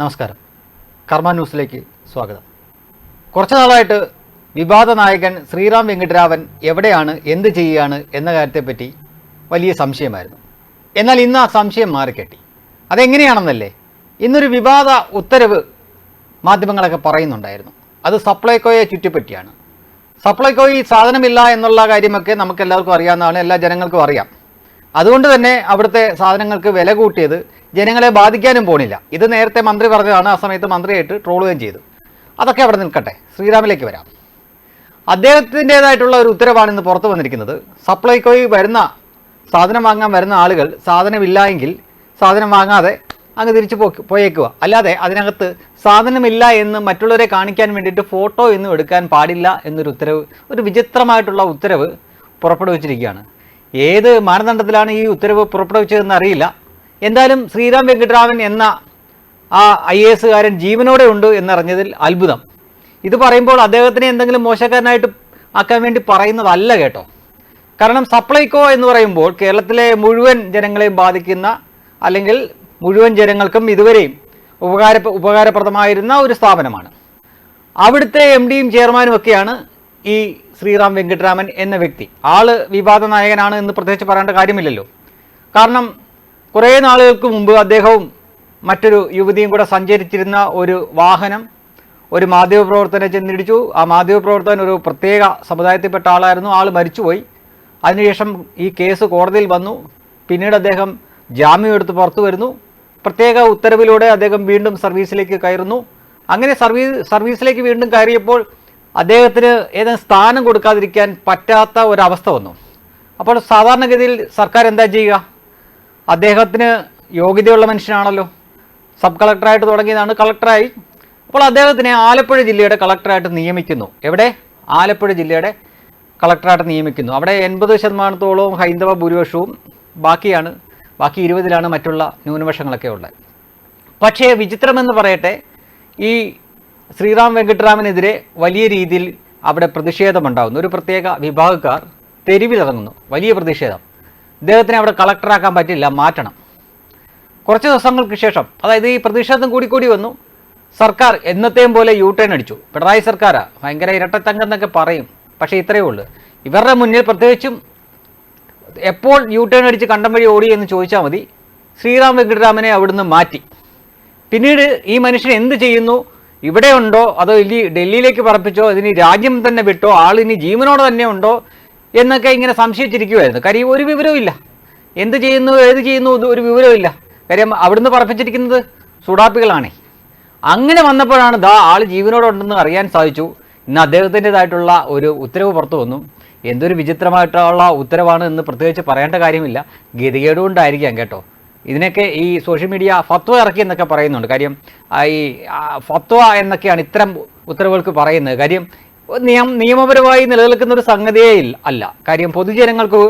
നമസ്കാരം. കർമ്മ ന്യൂസിലേക്ക് സ്വാഗതം. കുറച്ചു നാളായിട്ട് വിവാദ നായകൻ ശ്രീറാം വെങ്കിട്ടരാവൻ എവിടെയാണ് എന്ത് ചെയ്യുകയാണ് എന്ന കാര്യത്തെപ്പറ്റി വലിയ സംശയമായിരുന്നു. എന്നാൽ ഇന്ന് ആ സംശയം മാറിക്കെട്ടി. അതെങ്ങനെയാണെന്നല്ലേ? ഇന്നൊരു വിവാദ ഉത്തരവ് മാധ്യമങ്ങളൊക്കെ പറയുന്നുണ്ടായിരുന്നു. അത് സപ്ലൈകോയെ ചുറ്റിപ്പറ്റിയാണ്. സപ്ലൈകോയിൽ സാധനമില്ല എന്നുള്ള കാര്യമൊക്കെ നമുക്ക് എല്ലാവർക്കും അറിയാവുന്നതാണ് എല്ലാ ജനങ്ങൾക്കും അറിയാം. അതുകൊണ്ട് തന്നെ അവിടുത്തെ സാധനങ്ങൾക്ക് വില കൂട്ടിയത് ജനങ്ങളെ ബാധിക്കാനും പോണില്ല. ഇത് നേരത്തെ മന്ത്രി പറഞ്ഞതാണ് ആ സമയത്ത് മന്ത്രിയായിട്ട് ട്രോളുകയും ചെയ്തു. അതൊക്കെ അവിടെ നിൽക്കട്ടെ. ശ്രീരാമിലേക്ക് വരാം. അദ്ദേഹത്തിന്റെതായിട്ടുള്ള ഒരു ഉത്തരവാണ് ഇന്ന് പുറത്തു വന്നിരിക്കുന്നത്. സപ്ലൈകോയിൽ വരുന്ന സാധനം വാങ്ങാൻ വരുന്ന ആളുകൾ സാധനമില്ല എങ്കിൽ സാധനം വാങ്ങാതെ അങ്ങ് തിരിച്ചു പോ പോയേക്കുക. അല്ലാതെ അതിനകത്ത് സാധനമില്ല എന്ന് മറ്റുള്ളവരെ കാണിക്കാൻ വേണ്ടിയിട്ട് ഫോട്ടോ ഒന്നും എടുക്കാൻ പാടില്ല എന്നൊരു ഉത്തരവ് ഒരു വിചിത്രമായിട്ടുള്ള ഉത്തരവ് പുറപ്പെടുവിച്ചിരിക്കുകയാണ്. ഏത് മാനദണ്ഡത്തിലാണ് ഈ ഉത്തരവ് പുറപ്പെടുവിച്ചതെന്ന് അറിയില്ല. എന്തായാലും ശ്രീറാം വെങ്കിട്ടരാമൻ എന്ന ആ ഐ എ എസുകാരൻ ജീവനോടെ ഉണ്ട് എന്നറിഞ്ഞതിൽ അത്ഭുതം. ഇത് പറയുമ്പോൾ അദ്ദേഹത്തിനെ എന്തെങ്കിലും മോശക്കാരനായിട്ട് ആക്കാൻ വേണ്ടി പറയുന്നതല്ല കേട്ടോ. കാരണം സപ്ലൈകോ എന്ന് പറയുമ്പോൾ കേരളത്തിലെ മുഴുവൻ ജനങ്ങളെയും ബാധിക്കുന്ന അല്ലെങ്കിൽ മുഴുവൻ ജനങ്ങൾക്കും ഇതുവരെയും ഉപകാര ഉപകാരപ്രദമായിരുന്ന ഒരു സ്ഥാപനമാണ്. അവിടുത്തെ എം ഡിയും ചെയർമാനും ഒക്കെയാണ് ഈ ശ്രീറാം വെങ്കിട്ടരാമൻ എന്ന വ്യക്തി. ആൾ വിവാദ നായകനാണ് എന്ന് പ്രത്യേകിച്ച് പറയേണ്ട കാര്യമില്ലല്ലോ. കാരണം കുറേ നാളുകൾക്ക് മുമ്പ് അദ്ദേഹവും മറ്റൊരു യുവതിയും കൂടെ സഞ്ചരിച്ചിരുന്ന ഒരു വാഹനം ഒരു മാധ്യമപ്രവർത്തനെ ചെന്നിടിച്ചു. ആ മാധ്യമപ്രവർത്തകൻ ഒരു പ്രത്യേക സമുദായത്തിൽപ്പെട്ട ആളായിരുന്നു. ആൾ മരിച്ചുപോയി. അതിനുശേഷം ഈ കേസ് കോടതിയിൽ വന്നു. പിന്നീട് അദ്ദേഹം ജാമ്യം എടുത്ത് പുറത്തു വരുന്നു. പ്രത്യേക ഉത്തരവിലൂടെ അദ്ദേഹം വീണ്ടും സർവീസിലേക്ക് കയറുന്നു. അങ്ങനെ സർവീസ് സർവീസിലേക്ക് വീണ്ടും കയറിയപ്പോൾ അദ്ദേഹത്തിന് ഏതെങ്കിലും സ്ഥാനം കൊടുക്കാതിരിക്കാൻ പറ്റാത്ത ഒരവസ്ഥ വന്നു. അപ്പോൾ സാധാരണഗതിയിൽ സർക്കാർ എന്താ ചെയ്യുക? അദ്ദേഹത്തിന് യോഗ്യതയുള്ള മനുഷ്യനാണല്ലോ. സബ് കളക്ടറായിട്ട് തുടങ്ങിയതാണ് കളക്ടറായി. അപ്പോൾ അദ്ദേഹത്തിനെ ആലപ്പുഴ ജില്ലയുടെ കളക്ടറായിട്ട് നിയമിക്കുന്നു. എവിടെ? ആലപ്പുഴ ജില്ലയുടെ കളക്ടറായിട്ട് നിയമിക്കുന്നു. അവിടെ എൺപത് ശതമാനത്തോളവും ഹൈന്ദവ ഭൂരിപക്ഷവും ബാക്കിയാണ്. ബാക്കി ഇരുപതിലാണ് മറ്റുള്ള ന്യൂനപക്ഷങ്ങളൊക്കെ ഉള്ളത്. പക്ഷേ വിചിത്രമെന്ന് പറയട്ടെ ഈ ശ്രീറാം വെങ്കിട്ടരാമനെതിരെ വലിയ രീതിയിൽ അവിടെ പ്രതിഷേധമുണ്ടാകുന്നു. ഒരു പ്രത്യേക വിഭാഗക്കാർ തെരുവിലിറങ്ങുന്നു. വലിയ പ്രതിഷേധം. ഇദ്ദേഹത്തിനെ അവിടെ കളക്ടറാക്കാൻ പറ്റില്ല മാറ്റണം. കുറച്ച് ദിവസങ്ങൾക്ക് ശേഷം അതായത് ഈ പ്രതിഷേധം കൂടിക്കൂടി വന്നു. സർക്കാർ എന്നത്തെയും പോലെ യു ടേൺ അടിച്ചു. പിണറായി സർക്കാരാ ഭയങ്കര ഇരട്ടത്തങ്കം എന്നൊക്കെ പറയും. പക്ഷേ ഇത്രയേ ഉള്ളൂ. ഇവരുടെ മുന്നിൽ പ്രത്യേകിച്ചും എപ്പോൾ യു ടേൺ അടിച്ച് കണ്ടം വഴി ഓടി എന്ന് ചോദിച്ചാൽ മതി. ശ്രീറാം വെങ്കിട്ടരാമനെ അവിടുന്ന് മാറ്റി. പിന്നീട് ഈ മനുഷ്യൻ എന്ത് ചെയ്യുന്നു? ഇവിടെ ഉണ്ടോ അതോ ഇല്ലി ഡൽഹിയിലേക്ക് പറപ്പിച്ചോ? ഇതിന് രാജ്യം തന്നെ വിട്ടോ? ആളിനി ജീവനോടെ തന്നെ ഉണ്ടോ? എന്നൊക്കെ ഇങ്ങനെ സംശയിച്ചിരിക്കുമായിരുന്നു കാര്യം ഒരു വിവരവും ഇല്ല. എന്ത് ചെയ്യുന്നു ഏത് ചെയ്യുന്നു ഒരു വിവരവുമില്ല കാര്യം അവിടുന്ന് പറപ്പിച്ചിരിക്കുന്നത് സുഡാപ്പികളാണേ. അങ്ങനെ വന്നപ്പോഴാണ് ദാ ആൾ ജീവനോടുണ്ടെന്ന് അറിയാൻ സാധിച്ചു. ഇന്ന് അദ്ദേഹത്തിന്റെതായിട്ടുള്ള ഒരു ഉത്തരവ് പുറത്തു വന്നു. എന്തൊരു വിചിത്രമായിട്ടുള്ള ഉത്തരവാണ് എന്ന് പ്രത്യേകിച്ച് പറയേണ്ട കാര്യമില്ല. ഗതികേട് കൊണ്ടായിരിക്കാം കേട്ടോ. ഇതിനൊക്കെ ഈ സോഷ്യൽ മീഡിയ ഫത്വ ഇറക്കി എന്നൊക്കെ പറയുന്നുണ്ട്. കാര്യം ഈ ഫത്വ എന്നൊക്കെയാണ് ഇത്തരം ഉത്തരവുകൾക്ക് പറയുന്നത്. കാര്യം നിയം നിയമപരമായി നിലനിൽക്കുന്ന ഒരു സംഗതിയേ അല്ല. കാര്യം പൊതുജനങ്ങൾക്ക്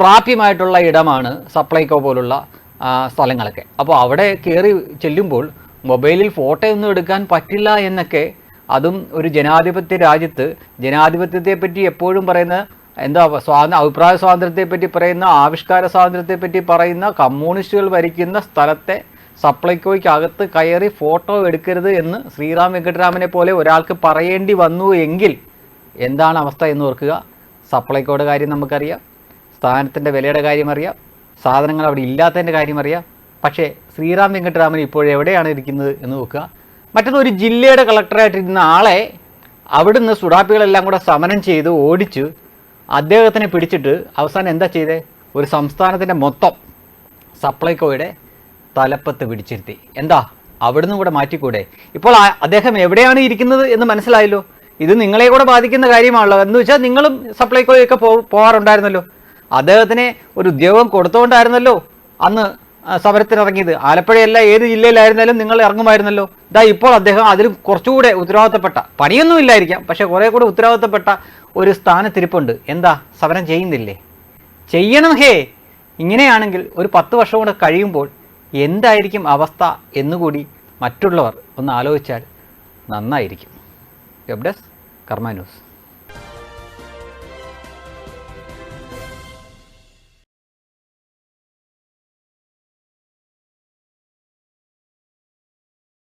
പ്രാപ്യമായിട്ടുള്ള ഇടമാണ് സപ്ലൈകോ പോലുള്ള സ്ഥലങ്ങളൊക്കെ. അപ്പോൾ അവിടെ കയറി ചെല്ലുമ്പോൾ മൊബൈലിൽ ഫോട്ടോ ഒന്നും എടുക്കാൻ പറ്റില്ല എന്നൊക്കെ അതും ഒരു ജനാധിപത്യ രാജ്യത്ത് ജനാധിപത്യത്തെപ്പറ്റി എപ്പോഴും പറയുന്ന എന്താ സ്വാത അഭിപ്രായ സ്വാതന്ത്ര്യത്തെപ്പറ്റി പറയുന്ന ആവിഷ്കാര സ്വാതന്ത്ര്യത്തെപ്പറ്റി പറയുന്ന കമ്മ്യൂണിസ്റ്റുകൾ ഭരിക്കുന്ന സ്ഥലത്തെ സപ്ലൈകോയ്ക്ക് അകത്ത് കയറി ഫോട്ടോ എടുക്കരുത് എന്ന് ശ്രീറാം വെങ്കട്ടരാമനെ പോലെ ഒരാൾക്ക് പറയേണ്ടി വന്നു എങ്കിൽ എന്താണ് അവസ്ഥ എന്ന് ഓർക്കുക. സപ്ലൈകോയുടെ കാര്യം നമുക്കറിയാം. സ്ഥാനത്തിന്റെ വിലയുടെ കാര്യം അറിയാം. സാധനങ്ങൾ അവിടെ ഇല്ലാത്തതിന്റെ കാര്യം അറിയാം. പക്ഷേ ശ്രീറാം വെങ്കട്ടരാമൻ ഇപ്പോഴെവിടെയാണ് ഇരിക്കുന്നത് എന്ന് നോക്കുക. മറ്റൊന്ന് ഒരു ജില്ലയുടെ കളക്ടറായിട്ടിരുന്ന ആളെ അവിടുന്ന് സുഡാപ്പികളെല്ലാം കൂടെ സമരം ചെയ്ത് ഓടിച്ച് അദ്ദേഹത്തിനെ പിടിച്ചിട്ട് അവസാനം എന്താ ചെയ്തേ? ഒരു സംസ്ഥാനത്തിന്റെ മൊത്തം സപ്ലൈകോയുടെ തലപ്പത്ത് പിടിച്ചിരുത്തി. എന്താ? അവിടുന്ന് കൂടെ മാറ്റിക്കൂടെ? ഇപ്പോൾ അദ്ദേഹം എവിടെയാണ് ഇരിക്കുന്നത് എന്ന് മനസ്സിലായല്ലോ. ഇത് നിങ്ങളെ കൂടെ ബാധിക്കുന്ന കാര്യമാണല്ലോ. എന്ന് വെച്ചാൽ നിങ്ങളും സപ്ലൈകോയൊക്കെ പോ പോകാറുണ്ടായിരുന്നല്ലോ. അദ്ദേഹത്തിന് ഒരു ഉദ്യോഗം കൊടുത്തുകൊണ്ടായിരുന്നല്ലോ അന്ന് സമരത്തിനിറങ്ങിയത്. ആലപ്പുഴയല്ല ഏത് ജില്ലയിലായിരുന്നാലും നിങ്ങൾ ഇറങ്ങുമായിരുന്നല്ലോ. ഇതാ ഇപ്പോൾ അദ്ദേഹം അതിലും കുറച്ചുകൂടെ ഉത്തരവാദിത്തപ്പെട്ട പണിയൊന്നും ഇല്ലായിരിക്കാം പക്ഷെ കുറേ കൂടെ ഉത്തരവാദിത്തപ്പെട്ട ഒരു സ്ഥാനത്തിരിപ്പുണ്ട്. എന്താ? സമരം ചെയ്യുന്നില്ലേ? ചെയ്യണം ഹേ. ഇങ്ങനെയാണെങ്കിൽ ഒരു പത്ത് വർഷം കൂടെ കഴിയുമ്പോൾ എന്തായിരിക്കും അവസ്ഥ എന്നുകൂടി മറ്റുള്ളവർ ഒന്ന് ആലോചിച്ചാൽ നന്നായിരിക്കും. വെബ് കർമ്മ ന്യൂസ്.